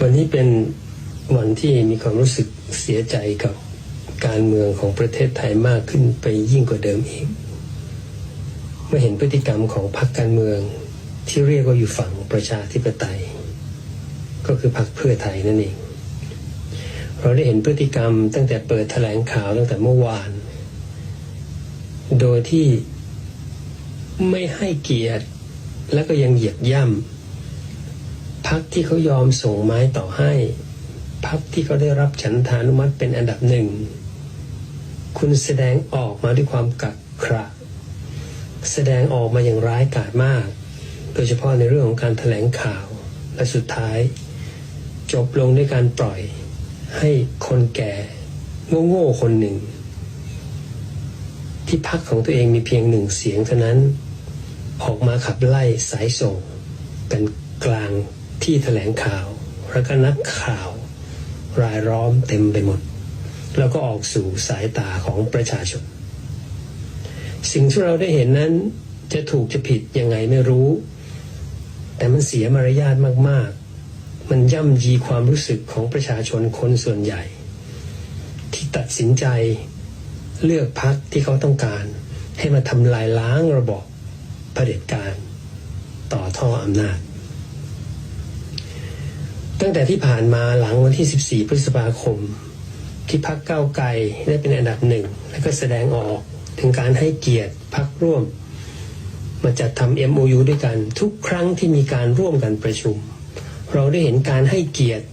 วันนี้เป็นวันที่มีความรู้สึกเสียใจกับการเมืองของประเทศไทยมากขึ้นไปยิ่งกว่าเดิมอีกเมื่อเห็นพฤติกรรมของพรรคการเมืองที่เรียกว่าอยู่ฝั่งประชาธิปไตย ก็คือพรรคเพื่อไทยนั่นเอง เราได้เห็นพฤติกรรมตั้งแต่เปิดแถลงข่าวตั้งแต่เมื่อวาน โดยที่ไม่ให้เกียรติและก็ยังเหยียบย่ำ พักที่เขายอมส่งไม้ต่อให้พักที่เขาได้รับฉันทานุมัติเป็นอันดับหนึ่ง คุณแสดงออกมาด้วยความกักขระ แสดงออกมาอย่างร้ายกาจมาก โดยเฉพาะในเรื่องของการถแถลงข่าว และสุดท้าย จบลงด้วยการปล่อยให้คนแก่โง่ๆคนหนึ่ง ที่พักของตัวเองมีเพียงหนึ่งเสียงเท่านั้น ออกมาขับไล่สายส่งกันกลาง ที่แถลงข่าว แล้วก็นักข่าว รายล้อมเต็มไปหมด แล้วก็ออกสู่สายตาของประชาชน สิ่งที่เราได้เห็นนั้นจะถูกจะผิดยังไงไม่รู้ แต่มันเสียมารยาทมากๆ มันย่ำยีความรู้สึกของประชาชนคนส่วนใหญ่ ที่ตัดสินใจเลือกพักที่เขาต้องการ ให้มาทำลายล้างระบอบเผด็จการ ต่อท่ออำนาจ ตั้งแต่ที่ผ่านมาหลังวันที่ 14 พฤษภาคม ที่พักเก้าไกลได้เป็นอันดับหนึ่ง และก็แสดงออกถึงการให้เกียรติพักร่วม มาจัดทำ MOU ด้วยกันทุกครั้งที่มีการร่วมกันประชุม เราได้เห็นการให้เกียรติ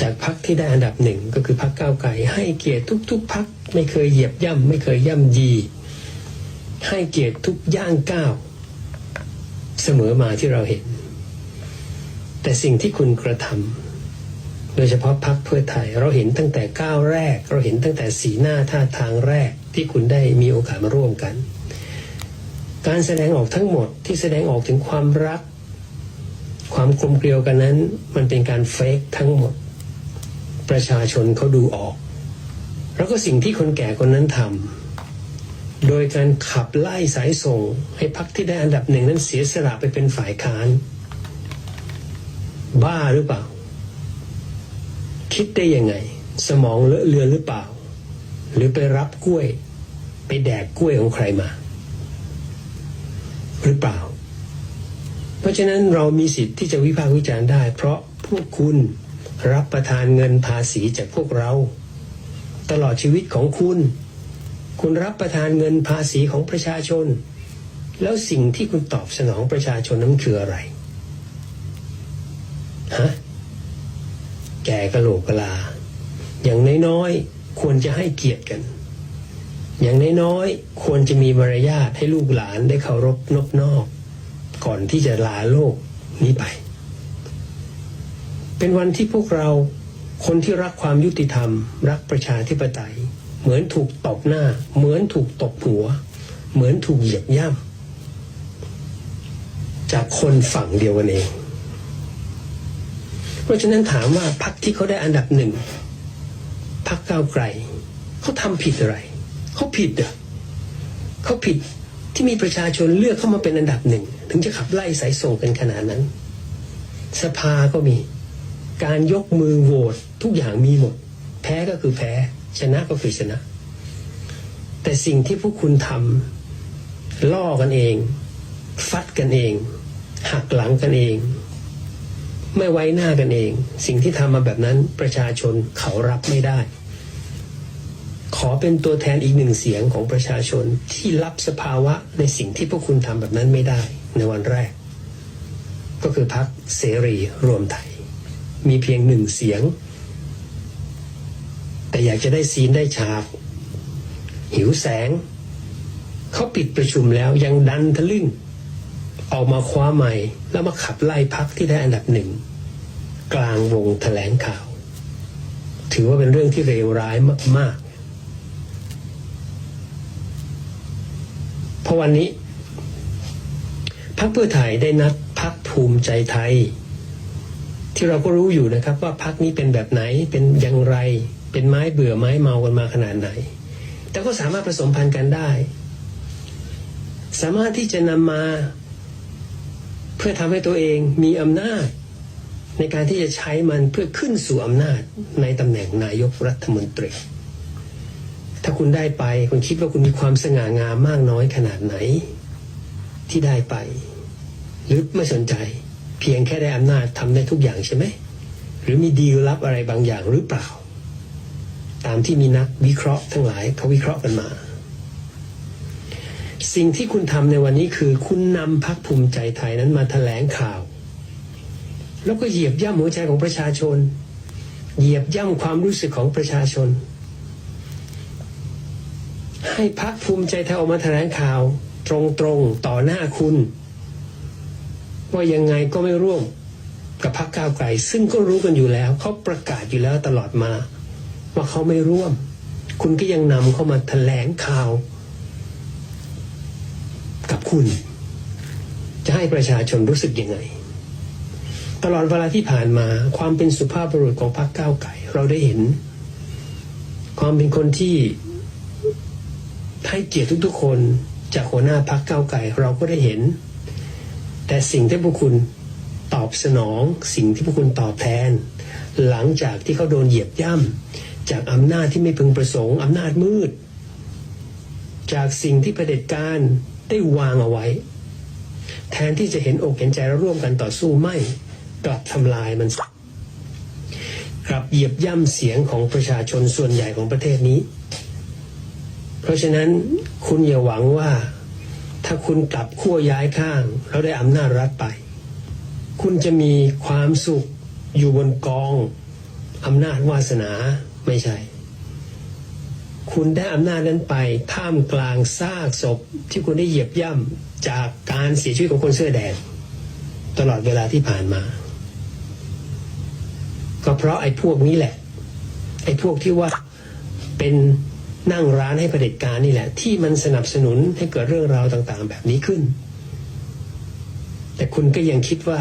จากพักที่ได้อันดับหนึ่งก็คือพักเก้าไกลให้เกียรติทุก ๆพักไม่เคยเหยียบย่ำไม่เคยย่ำยี ให้เกียรติทุกย่างก้าวเสมอมาที่เราเห็น แต่สิ่งที่คุณกระทำโดยเฉพาะพักเพื่อไทย เราเห็นตั้งแต่ก้าวแรก เราเห็นตั้งแต่สีหน้าท่าทางแรกที่คุณได้มีโอกาสมาร่วมกัน การแสดงออกทั้งหมดที่แสดงออกถึงความรัก ความกลมเกลียวกันนั้น มันเป็นการเฟกทั้งหมด ประชาชนเขาดูออก แล้วก็สิ่งที่คนแก่คนนั้นทำโดยการขับไล่สายส่งให้พักที่ได้อันดับหนึ่งนั้นเสียสละไปเป็นฝ่ายค้าน บ้าหรือเปล่า คิดได้ยังไง สมองเลอะเลือนหรือเปล่า หรือไปรับกล้วย ไปแดกกล้วยของใครมา หรือเปล่า เพราะฉะนั้นเรามีสิทธิ์ที่จะวิพากษ์วิจารณ์ได้ เพราะพวกคุณรับประทานเงินภาษีจากพวกเรา ตลอดชีวิตของคุณ คุณรับประทานเงินภาษีของประชาชน แล้วสิ่งที่คุณตอบสนองประชาชนนั้นคืออะไร ฮะ แก่กะโหลกกะลา อย่างน้อยๆควรจะให้เกียรติกัน อย่างน้อยๆควรจะมีมารยาทให้ลูกหลานได้เคารพนบนอบก่อนที่จะลาโลกนี้ไป เป็นวันที่พวกเราคนที่รักความยุติธรรม รักประชาธิปไตย เหมือนถูกตบหน้า เหมือนถูกตบหัว เหมือนถูกเหยียบย่ำจากคนฝั่งเดียวกันเอง เพราะฉะนั้นถามว่าพรรคที่เขาได้อันดับหนึ่งพรรคก้าวไกลเขาทำผิดอะไรเขาผิดเหรอเขาผิดที่มีประชาชนเลือกเข้ามาเป็นอันดับหนึ่งถึงจะขับไล่สายส่งกันขนาดนั้น สภาก็มีการยกมือโหวตทุกอย่างมีหมด แพ้ก็คือแพ้ ชนะก็คือชนะ แต่สิ่งที่พวกคุณทำล่อกันเอง ฟัดกันเอง หักหลังกันเอง ไม่ไว้หน้ากันเอง สิ่งที่ทำมาแบบนั้นประชาชนเขารับไม่ได้ ขอเป็นตัวแทนอีกหนึ่งเสียงของประชาชนที่รับสภาวะในสิ่งที่พวกคุณทำแบบนั้นไม่ได้ในวันแรก ก็คือพักเสรีรวมไทย มีเพียงหนึ่งเสียง แต่อยากจะได้ซีนได้ฉาก หิวแสง เขาปิดประชุมแล้วยังดันทะลึ่ง ออกมาคว้าใหม่ แล้วมาขับไล่พักที่ได้อันดับหนึ่ง กลางวงแถลงข่าว ถือว่าเป็นเรื่องที่เลวร้ายมากๆ เพราะวันนี้พักเพื่อไทยได้นัดพักภูมิใจไทย ที่เราก็รู้อยู่นะครับว่าพักนี้เป็นแบบไหนเป็นอย่างไร เป็นไม้เบื่อไม้เมากันมาขนาดไหน แต่ก็สามารถผสมพันธ์กันได้ สามารถที่จะนำมา เพื่อทำให้ตัวเองมีอำนาจ ในการที่จะใช้มันเพื่อขึ้นสู่อำนาจในตำแหน่งนายกรัฐมนตรี ถ้าคุณได้ไปคุณคิดว่าคุณมีความสง่างามมากน้อยขนาดไหน ที่ได้ไป หรือไม่สนใจ เพียงแค่ได้อำนาจทำได้ทุกอย่างใช่ไหม หรือมีดีลลับอะไรบางอย่างหรือเปล่า ตามที่มีนักวิเคราะห์ทั้งหลายเขาวิเคราะห์กันมา สิ่งที่คุณทำในวันนี้คือ คุณนำพักภูมิใจไทยนั้นมาแถลงข่าว แล้วก็เหยียบย่ำหัวใจของประชาชน เหยียบย่ำความรู้สึกของประชาชน ให้พักภูมิใจไทยออกมาแถลงข่าว ตรงๆต่อหน้าคุณ ว่ายังไงก็ไม่ร่วมกับพรรคก้าวไกล ซึ่งก็รู้กันอยู่แล้วเขาประกาศอยู่แล้วตลอดมา ว่าเขาไม่ร่วม คุณก็ยังนำเข้ามาแถลงข่าว คุณ จะให้ประชาชนรู้สึกยังไง ตลอดเวลาที่ผ่านมาความเป็นสุภาพบุรุษของพรรคก้าวไก่ เราได้เห็น ความเป็นคนที่ให้เกียรติทุกๆ คนจากหัวหน้าพรรคก้าวไก่ เราก็ได้เห็น แต่สิ่งที่พวกคุณตอบสนอง สิ่งที่พวกคุณตอบแทน หลังจากที่เขาโดนเหยียบย่ำจากอำนาจที่ไม่พึงประสงค์อำนาจมืด จากสิ่งที่เผด็จการ ได้วางเอาไว้ แทนที่จะเห็นอกเห็นใจแล้วร่วมกันต่อสู้ไม่ กลับทำลายมันกลับเหยียบย่ำเสียงของประชาชนส่วนใหญ่ของประเทศนี้ เพราะฉะนั้นคุณอย่าหวังว่า ถ้าคุณกลับขั้วย้ายข้าง แล้วได้อำนาจรัฐไป คุณจะมีความสุขอยู่บนกองอำนาจวาสนาไม่ใช่ คุณได้อำนาจนั้นไปท่ามกลางซากศพที่คุณได้เหยียบย่ำจากการเสียชีวิตของคนเสื้อแดง ตลอดเวลาที่ผ่านมา ก็เพราะไอ้พวกนี้แหละ ไอ้พวกที่ว่าเป็นนั่งร้านให้เผด็จการนี่แหละ ที่มันสนับสนุนให้เกิดเรื่องราวต่างๆ แบบนี้ขึ้น แต่คุณก็ยังคิดว่า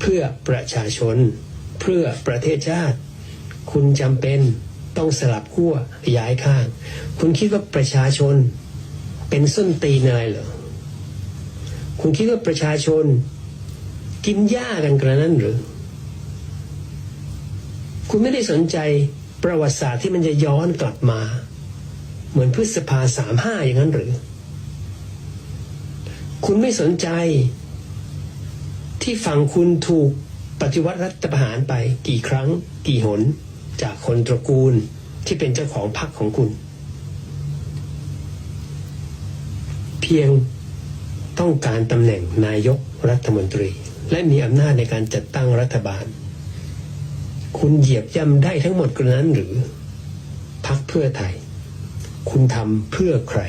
เพื่อประชาชน เพื่อประเทศชาติ คุณจำเป็น ต้องสลับขั้วย้ายข้าง คุณคิดว่าประชาชนเป็นส้นตีนอะไรเหรอ คุณคิดว่าประชาชนกินหญ้ากันกระนั้นหรือ คุณไม่ได้สนใจประวัติศาสตร์ที่มันจะย้อนกลับมา เหมือนพฤษภาสามห้าอย่างนั้นหรือ คุณไม่สนใจที่ฝั่งคุณถูกปฏิวัติรัฐประหารไปกี่ครั้ง กี่หน จากคนตระกูลที่เป็นเจ้าของพรรคของคุณ เพียงต้องการตำแหน่งนายกรัฐมนตรี และมีอำนาจในการจัดตั้งรัฐบาล คุณเหยียบย่ำได้ทั้งหมดกระนั้นหรือพักเพื่อไทย คุณทำเพื่อใคร